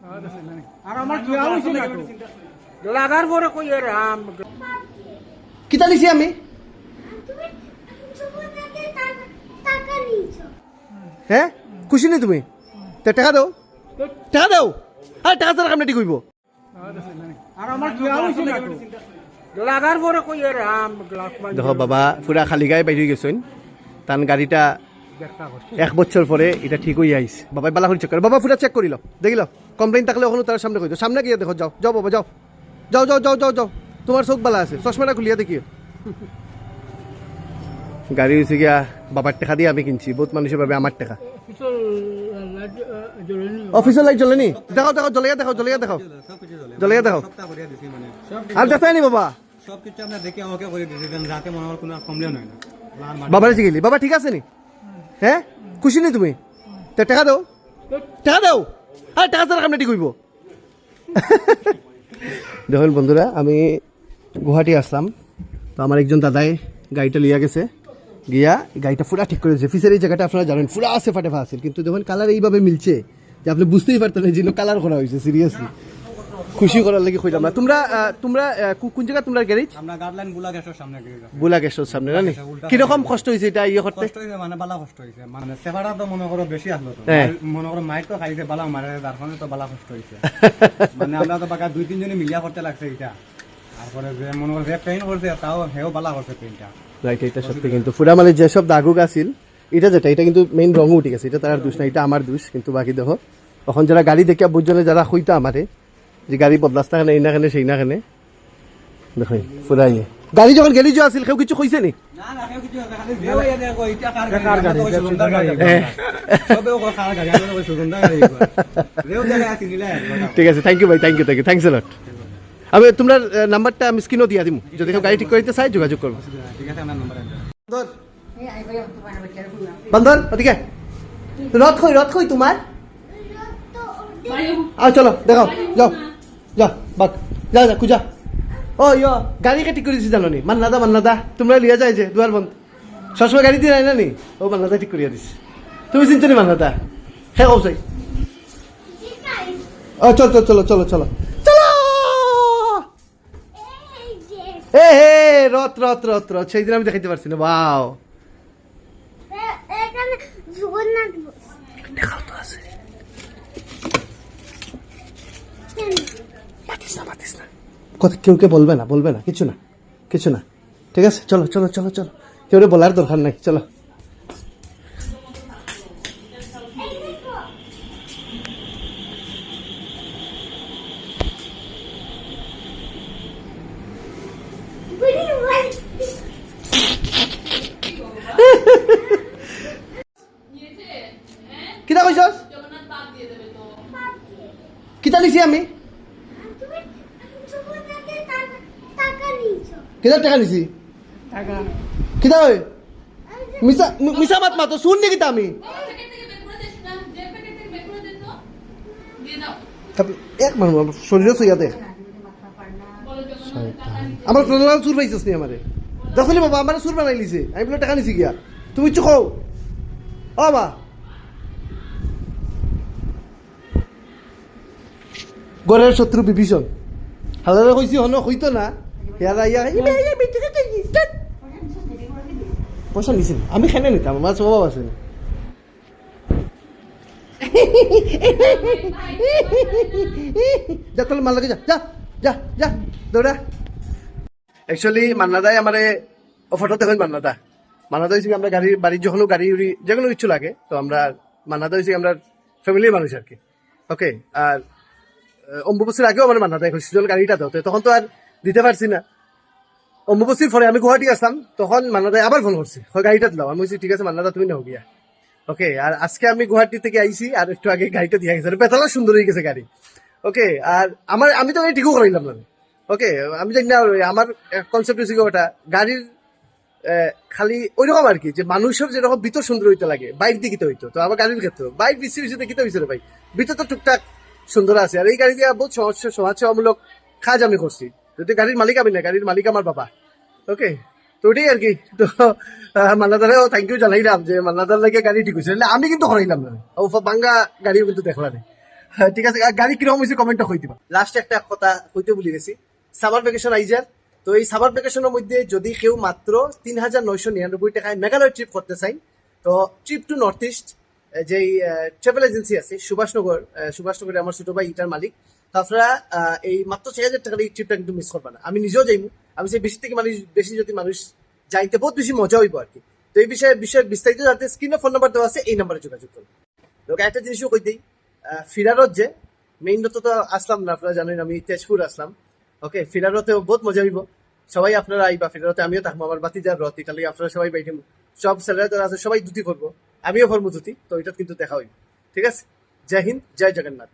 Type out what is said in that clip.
আর আমার বিয়া হয়েছে না লাগার পরে কই এর কিতা নিছি আমি? হ্যাঁ খুশি নি তুমি? তে টাকা দাও। টাকা দাও। আর টাকা ছাড়া কামটা ঠিক হইব আর আমার বিয়া হয়েছে না লাগার পরে কই এর আম? দেখো বাবা পুরা খালি গায়ে বাইরে গেছেন। তান গাড়িটা এক বছর পরে এটা ঠিক হয়ে আইস। বাবা বালা করে চেক করে বাবা ফুটা চেক করিল। দেখিল কমপ্লেন থাকলে ওখানে তার সামনে কই সামনে গিয়ে দেখো যাও যাও বাবা যাও। যাও যাও যাও যাও যাও। তোমার চোখ বালা আছে। চশমাটা খুলিয়া দেখিও। গাড়ি হয়েছে গিয়া বাবার টাকা দিয়ে আমি কিনছি। বহুত মানুষের ভাবে আমার টাকা। অফিসের লাইট জ্বলে নি দেখাও দেখাও জ্বলিয়া দেখাও জ্বলিয়া দেখাও। সবকিছু জ্বলিয়া দেখাও। সবটা করিয়া মানে। আর দেখাই নি বাবা। সবকিছু আপনার দেখে আমাকে করে রাতে মনে হয় কোনো কমপ্লেন হয় না। বাবার গেলি বাবা ঠিক আছে নি? হ্যাঁ খুশি নি তুমি? তা টাকা দাও। টাকা দাও। আর, টাকা ছাড়া কামটা ঠিক দেখুন বন্ধুরা, আমি গুয়াহাটি আসলাম। তো আমার একজন দাদাই গাড়িটা লিয়া গেছে। গিয়া গাড়িটা পুরা ঠিক করে দিয়েছে। ফিসের এই জায়গাটা আপনারা জানেন, ফুরা আছে ফাটে ফাঁসিল কিন্তু দেখুন কালার এইভাবে মিলছে যে আপনি বুঝতেই পারতেন যে কালার করা হয়েছে সিরিয়াসলি খুশি করার লাগি কইলাম না। তোমরা তোমরা কোন জায়গা তোমরা গ্যারেজ আমরা গার্ডলাইন বুলা সামনে গিয়ে গেছি। বুলা সামনে না কীরকম কষ্ট হয়েছে এটা ইয়ে করতে? কষ্ট হয়েছে মানে বালা কষ্ট হয়েছে মানে সেবাটা তো মনে করো বেশি আসলো তো। হ্যাঁ। মনে করো মাইক তো খাইছে বালা মারে কারণে তো বালা কষ্ট হয়েছে মানে আমরা তো বাকা দুই তিনজনে মিলিয়া করতে লাগছে এটা তারপরে যে মনে করো যে পেইন করছে তাও হেও বালা করছে পেইনটা রাইট এটা সত্যি কিন্তু। পুরা মানে যেসব দাগুক আছিল এটা যেটা এটা কিন্তু মেইন রঙও উঠে গেছে। এটা তার দোষ না এটা আমার দোষ কিন্তু বাকি দেখো। তখন যারা গাড়ি দেখিয়া বুঝজনে যারা হইতা আমারে যে গাড়ি বদলাস্তা খানে এই না খানে সেই না খানে। দেখো পুরা ইয়ে গাড়ি যখন গেলি যে আছিল কেউ কিছু কইছে নি? ঠিক আছে থ্যাংক ইউ ভাই thank you thank you thanks lot আমি তোমার নাম্বারটা আমি স্ক্রিনও দিয়া দিম। যদি কেউ গাড়ি ঠিক করতে চাই যোগাযোগ করব ঠিক আছে আমার নাম্বার বন্ধন ওদিকে রথ কই রথ কই তোমার তো আও চলো দেখাও যাও। যাও বাক, যা যা কুজা ও ইয়ো গাড়ি কাটি করেছি জানো নি মান্নাদা মান্নাদা, তোমরা লিয়া যায় যে, দুয়ার বন্ধ। সবসময় গাড়ি দিয়ে না নি ও, মান্নাদা ঠিক করিয়া দিস তুমি চিনছো নি মান্নাদা? হ্যাঁ ও আছে ও, চলো চলো চলো চলো চলো। চলো! এ, হে, রথ রথ রথ রথ। সেই দিন আমি দেখাইতে পারছি না। বাও এ- এখানে জগন্নাথ দেখাও তো আছে বসেন। মাতিস না মাতিস না কথা কেউ কে বলবে না বলবে না, কিছু না কিছু না। ঠিক আছে? চলো চলো চলো চলো। কেউ বলার দরকার নাই, চলো। কিতা কইছস? কিতা নিছি আমি? নিয়েছো কিতা টাকা। নিছি কিতা ওই মিসা মিসা মাত মাতো শুন নি কিতা আমি। এক মানুষ শরীরে সইয়া দে আমার প্রধান চুর পাইছিস নি আমারে দেখলি বাবা আমার চুর বানাই লিছে। আমি বলে টাকা নিছি গিয়া তুমি চুক ও বা। গড়ের শত্রু বিভীষণ। হালারে কইছি হন হইতো না। ইয়া পয়সা নিছিল। আমি খেনে নিতাম আমার স্বভাব আছে যা তাহলে যা যা যা যা দৌড়া অ্যাকচুয়ালি মান্নাদাই আমারে ফটো দেখুন মান্নাদা। মান্নাদা হয়েছে আমরা গাড়ি বাড়ির যখন গাড়ি উড়ি যে কোনো কিছু লাগে। তো আমরা, মান্নাদা হয়েছে আমরা ফ্যামিলির মানুষ আর কি ওকে আর অম্বুবাসীর আগেও আমার মান্নাদা হয়েছিল গাড়িটা দাও তখন তো আর দিতে পারছি না। অম্বুবাসীর পরে আমি গুয়াহাটি আসলাম তখন মান্নাদাই আবার ফোন করছি হয় গাড়িটা দিলাম আমি বলছি ঠিক আছে, মান্নাদা, তুমি নাও গিয়া। ওকে আর আজকে আমি গুয়াহাটি থেকে আইছি আর একটু আগে গাড়িটা দিয়ে গেছে। বেতালা সুন্দর হয়ে গেছে গাড়ি। ওকে আর আমার আমি তো ঠিকও করাইলাম না ওকে আমি জানি না আমার কনসেপ্ট হচ্ছে ওটা গাড়ির খালি ওইরকম আর কি যে মানুষের যেরকম ভিতর সুন্দর হইতে লাগে বাইক দিকে হইতো, তো আমার গাড়ির ক্ষেত্রে বাইক বেশি বেশি দেখিতে হয়েছে রে ভাই? ভিতর তো টুকটাক সুন্দর আছে। আর এই গাড়ি দিয়ে বহুত সমাজ সেবামূলক কাজ আমি করছি যদি গাড়ির মালিক আমি না গাড়ির মালিক আমার বাবা। ওকে তো ওটাই আর কি? তো আহ, মান্নাদারেও থ্যাংক ইউ জানাইলাম যে মান্নাদার লাগে গাড়ি ঠিক হয়েছে আমি কিন্তু করাইলাম না ও বাঙ্গা গাড়িও কিন্তু দেখলাম ঠিক আছে গাড়ি কীরকম হয়েছে কমেন্টটা কই দিবা। লাস্ট একটা কথা কইতে ভুলে গেছি সামার ভ্যাকেশন আইজার তো এই সামার ভ্যাকেশনের মধ্যে যদি কেউ মাত্র তিন হাজার নয়শো নিরানব্বই টাকায় মেঘালয় ট্রিপ করতে চাই তো ট্রিপ টু নর্থ ইস্ট যেই ট্রাভেল এজেন্সি আছে সুভাষনগর সুভাষনগরে আমার ছোট ভাই ইটার মালিক তো আপনারা এই মাত্র ছয় হাজার টাকার এই ট্রিপটা কিন্তু মিস করবে না। আমি নিজেও যাইমু, আমি সেই বেশি থেকে মানুষ, বেশি যদি মানুষ যাইতে বহুত বেশি মজা হইব আর কি। তো এই বিষয়ে বিষয়ে বিস্তারিত জানতে স্ক্রিনে ফোন নাম্বার দেওয়া আছে, এই নাম্বারে যোগাযোগ করুন। তো একটা জিনিসও কই দিই ফিরারত যে মেইন তো তো আসলাম না, আপনারা জানেন, আমি তেজপুর আসলাম। ওকে, ফিরারতেও বহুত মজা হইব। সবাই আপনারা আইবা, ফিরারতে আমিও থাকব, আমার বাতিজার রথ ইটালি আপনারা সবাই বাইঠিম সব যারা আছে, সবাই দুটি করব। আমিও ফর্ম ধুতি তো এটা কিন্তু দেখা হইব ঠিক আছে? জয় হিন্দ জয় জগন্নাথ।